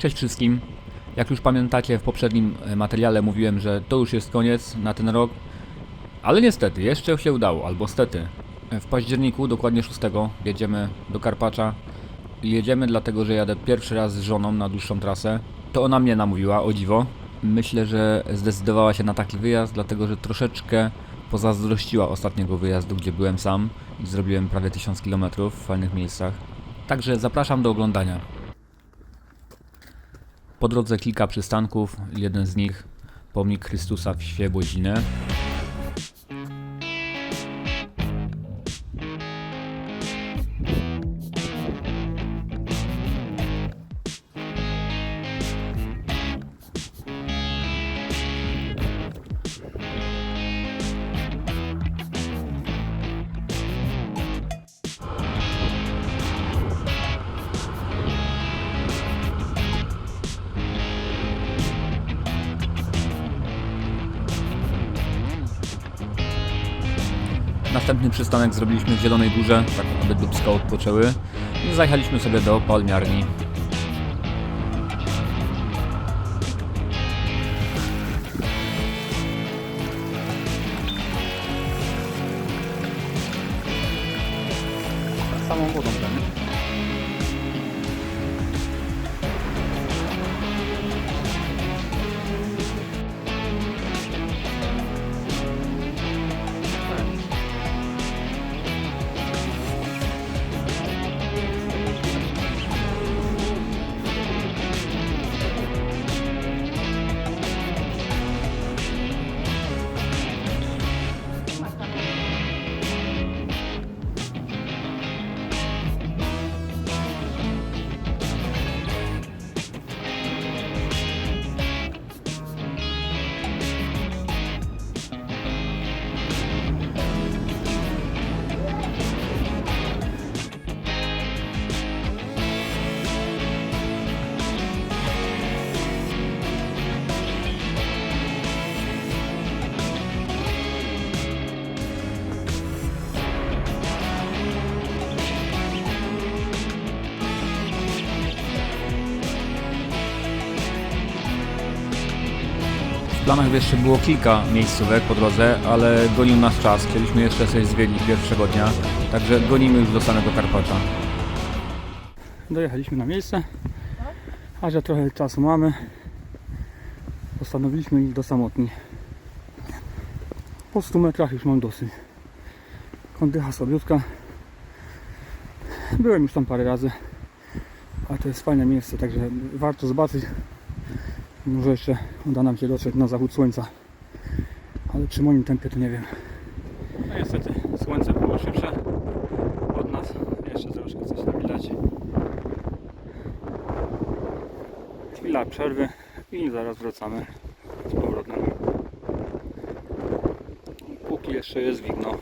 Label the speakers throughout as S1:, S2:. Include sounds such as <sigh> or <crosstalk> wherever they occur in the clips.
S1: Cześć wszystkim. Jak już pamiętacie, w poprzednim e, materiale mówiłem, że to już jest koniec na ten rok. Ale niestety, jeszcze się udało, albo stety. E, W październiku, dokładnie 6, jedziemy do Karpacza. Jedziemy dlatego, że jadę pierwszy raz z żoną na dłuższą trasę. To ona mnie namówiła, o dziwo. Myślę, że zdecydowała się na taki wyjazd, dlatego że troszeczkę pozazdrościła ostatniego wyjazdu, gdzie byłem sam i zrobiłem prawie 1000 km w fajnych miejscach. Także zapraszam do oglądania. Po drodze kilka przystanków, jeden z nich pomnik Chrystusa w Świebodzinie. Następny przystanek zrobiliśmy w Zielonej Górze, tak aby dubska odpoczęły. I zajechaliśmy sobie do palmiarni. Samą wodą pewnie. Planach jeszcze było kilka miejscówek po drodze, ale gonił nas czas. Chcieliśmy jeszcze coś zwiedzić pierwszego dnia, także gonimy już do samego Karpacza.
S2: Dojechaliśmy na miejsce, a że trochę czasu mamy, postanowiliśmy iść do samotni. Po 100 metrach już mam dosyć. Kondycha słabiutka. Byłem już tam parę razy, a to jest fajne miejsce, także warto zobaczyć. Może jeszcze uda nam się dotrzeć na zachód słońca, ale przy moim tempie to nie wiem. No niestety, słońce było szybsze od nas. Jeszcze troszkę coś tam widać. Chwila przerwy i zaraz wracamy z powrotem. Póki jeszcze jest widno.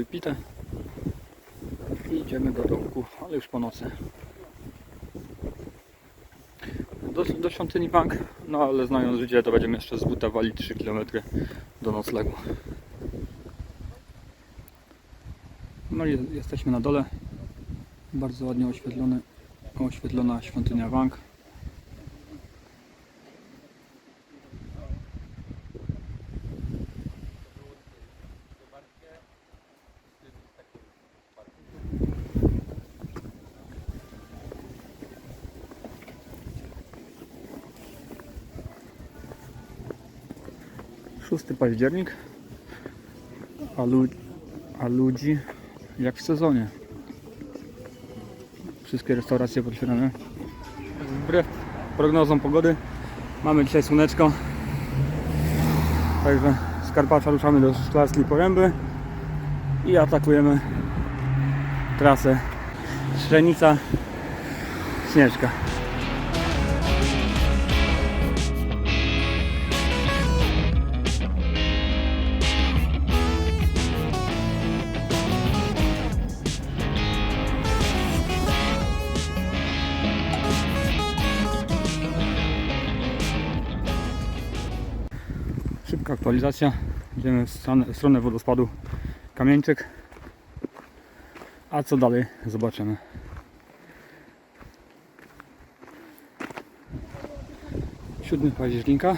S2: wypite i idziemy do domku, ale już po nocy. Do, do świątyni bank, no ale znając życie to będziemy jeszcze zbutawali 3 km do noclegu. No i jesteśmy na dole. Bardzo ładnie oświetlona świątynia Wank. 6 październik, a, lu a ludzi jak w sezonie. Wszystkie restauracje potwierdzone. Wbrew prognozom pogody mamy dzisiaj słoneczko. Także z Karpacza ruszamy do Szklarskiej Poręby i atakujemy trasę Szrenica Śnieżka.
S1: Aktualizacja. Idziemy w stronę, w stronę wodospadu Kamieńczyk. A co dalej zobaczymy. Siódmy października.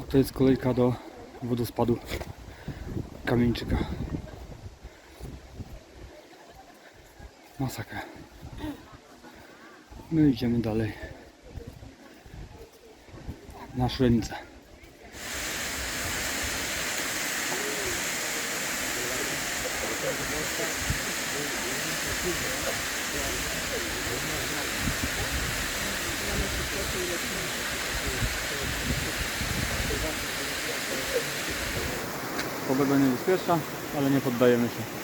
S1: A to jest kolejka do wodospadu Kamieńczyka. Masakra. My idziemy dalej na Szlenicę. Pogoda niebezpieczna, ale nie poddajemy się.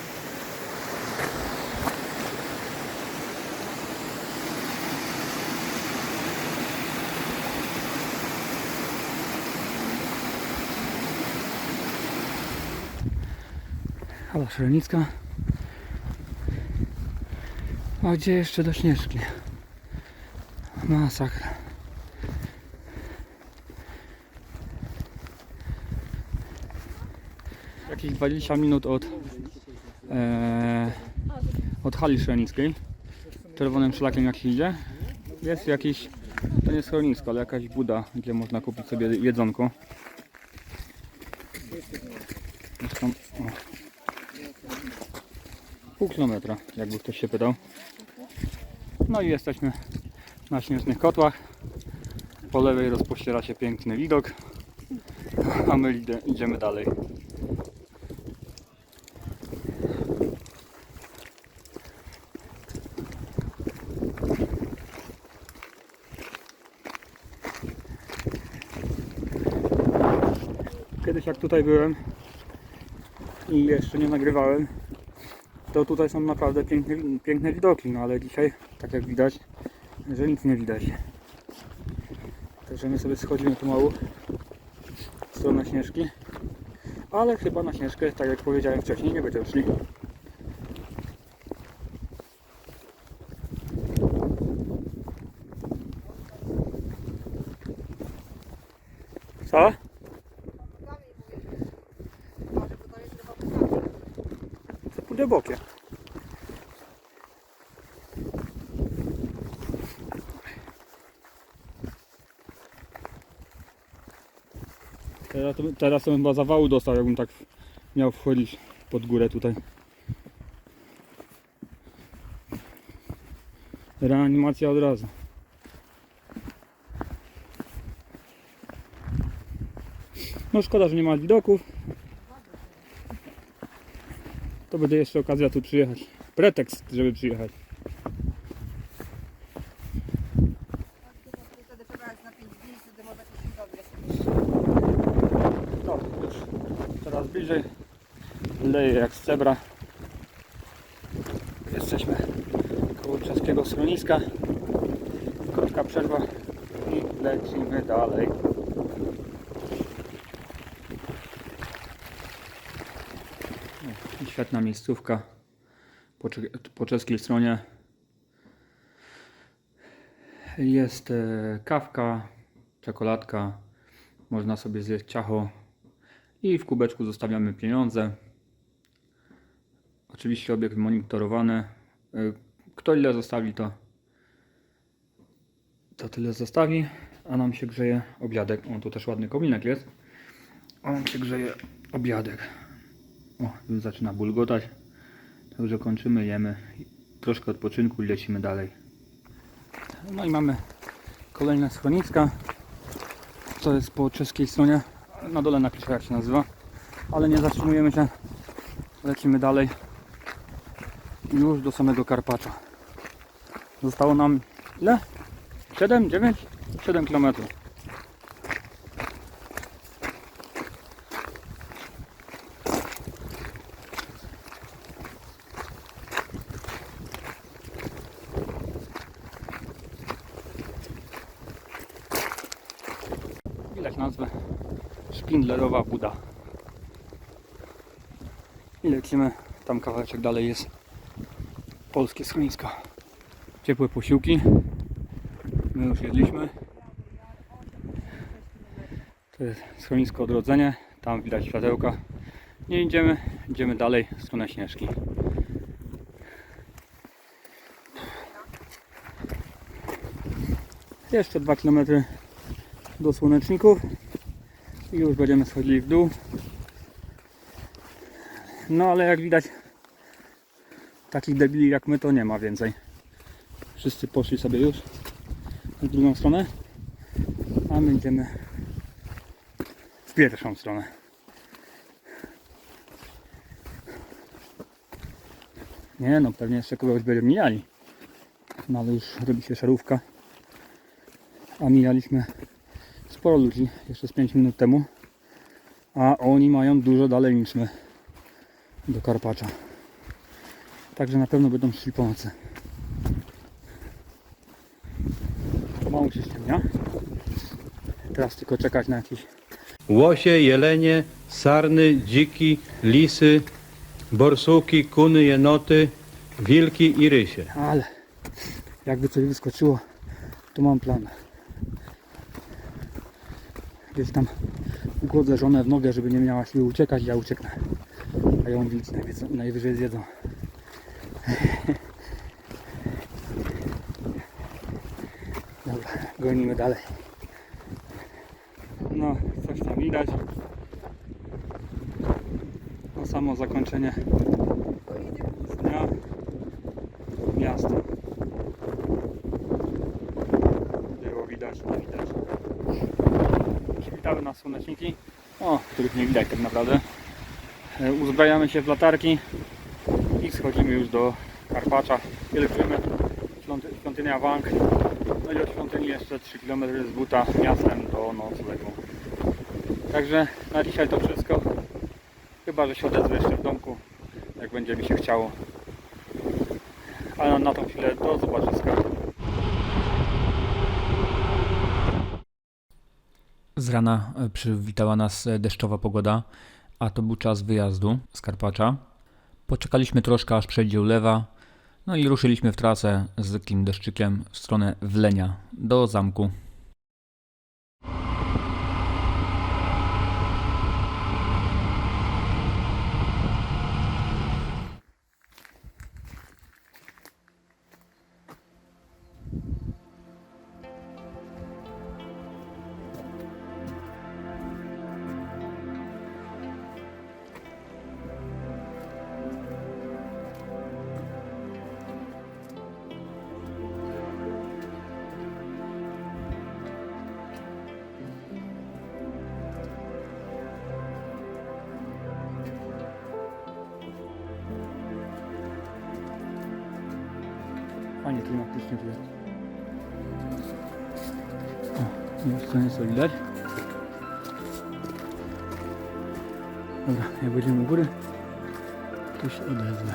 S1: Hala Szrenicka. A gdzie jeszcze do Śnieżki? Masakra. Jakieś 20 minut od, e, od hali szrenickiej. Czerwonym szlakiem jak się idzie. Jest jakiś, to nie schronisko, ale jakaś buda, gdzie można kupić sobie jedzonko. Jest o. Pół kilometra, jakby ktoś się pytał. No i jesteśmy na śnieżnych kotłach. Po lewej rozpościera się piękny widok, a my idziemy dalej. Kiedyś jak tutaj byłem i jeszcze nie nagrywałem, to tutaj są naprawdę piękne, piękne widoki, no ale dzisiaj, tak jak widać, że nic nie widać. Także my sobie schodzimy pomału w stronę Śnieżki, ale chyba na Śnieżkę, tak jak powiedziałem wcześniej, nie będziemy szli. Teraz to, teraz to bym chyba zawału dostał, jakbym tak miał wchodzić pod górę tutaj. Reanimacja od razu. No szkoda, że nie ma widoków. To będzie jeszcze okazja tu przyjechać. Pretekst, żeby przyjechać.
S3: Wtedy przebrać na 5 dni, wtedy można się dobrze.
S1: No, już coraz bliżej. Leje jak z cebra. Jesteśmy koło czeskiego schroniska. Krótka przerwa i lecimy dalej. Świetna miejscówka po, po czeskiej stronie. Jest e, kawka, czekoladka, można sobie zjeść ciacho i w kubeczku zostawiamy pieniądze. Oczywiście obiekt monitorowany. Y, Kto ile zostawi, to, to tyle zostawi, a nam się grzeje obiadek. O, tu też ładny kominek jest. A nam się grzeje obiadek. O, już zaczyna bulgotać. Także kończymy, jemy. Troszkę odpoczynku i lecimy dalej. No i mamy kolejne schroniska. To jest po czeskiej stronie. Na dole napiszę jak się nazywa. Ale nie zatrzymujemy się. Lecimy dalej. Już do samego Karpacza. Zostało nam ile? 7, 9? 7 km. Widać nazwę Szpindlerowa Buda. I lecimy. Tam kawałeczek dalej jest polskie schronisko. Ciepłe posiłki. My już jedliśmy. To jest schronisko odrodzenie. Tam widać światełka. Nie idziemy, idziemy dalej w stronę Śnieżki. Jeszcze 2 km do słoneczników i już będziemy schodzili w dół. No ale jak widać takich debili jak my to nie ma więcej. Wszyscy poszli sobie już w drugą stronę, a my idziemy w pierwszą stronę. Nie no, pewnie jeszcze kogoś będziemy mijali. No ale już robi się szarówka. A mijaliśmy sporo ludzi jeszcze z 5 minut temu. A oni mają dużo dalej niż my do Karpacza. Także na pewno będą szli po nocy. Pomału się ściemnia. Teraz tylko czekać na jakiś
S4: Łosie, jelenie, sarny, dziki, lisy, borsuki, kuny, jenoty, wilki i rysie.
S1: Ale jakby coś wyskoczyło, to mam plan. Gdzieś tam ugłodzę żonę w nogę, żeby nie miała siły uciekać, ja ucieknę. A ją wilcy najwyżej, najwyżej zjedzą. <laughs> Dobra, gonimy dalej. No, coś tam widać. To samo zakończenie dnia miasta. Było widać, nie widać. Witały nas słoneczniki, o, których nie widać tak naprawdę. E, Uzbrajamy się w latarki i schodzimy już do Karpacza. Pielgrzymy, świąty, świątynia Wang. No i od świątyni jeszcze 3 km z buta miastem do noclegu. Także na dzisiaj to wszystko. Chyba, że się odezwę jeszcze w domku, jak będzie mi się chciało. Ale na tą chwilę do zobaczyska.
S5: Z rana e, przywitała nas e, deszczowa pogoda, a to był czas wyjazdu z Karpacza. Poczekaliśmy troszkę, aż przejdzie ulewa, no i ruszyliśmy w trasę z zwykłym deszczykiem w stronę Wlenia, do zamku.
S1: Fajnie klimatycznie tu jest. O, już co nieco widać. Dobra, jak będziemy u góry, to się odezwę.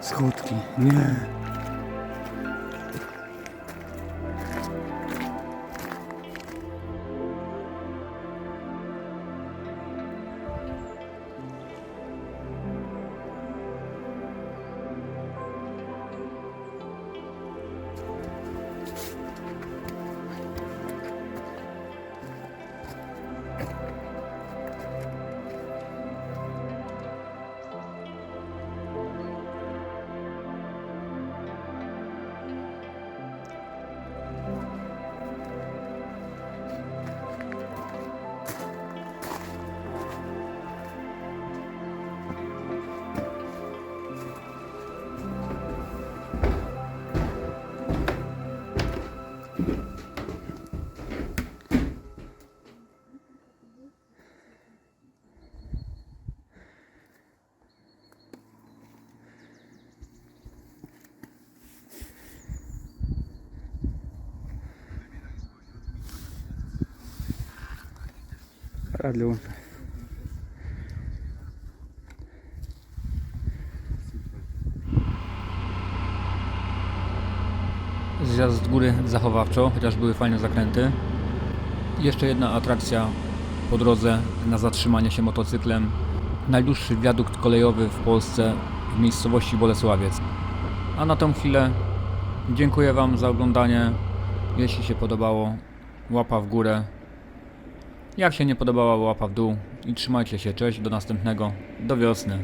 S1: Schodki, nie. Łączę.
S5: Zjazd góry zachowawczo, chociaż były fajne zakręty. Jeszcze jedna atrakcja
S1: po drodze na zatrzymanie się motocyklem. Najdłuższy wiadukt kolejowy w Polsce w miejscowości Bolesławiec. A na tą chwilę dziękuję Wam za oglądanie. Jeśli się podobało, łapa w górę. Jak się nie podobała, łapa w dół. I trzymajcie się. Cześć, do następnego. Do wiosny.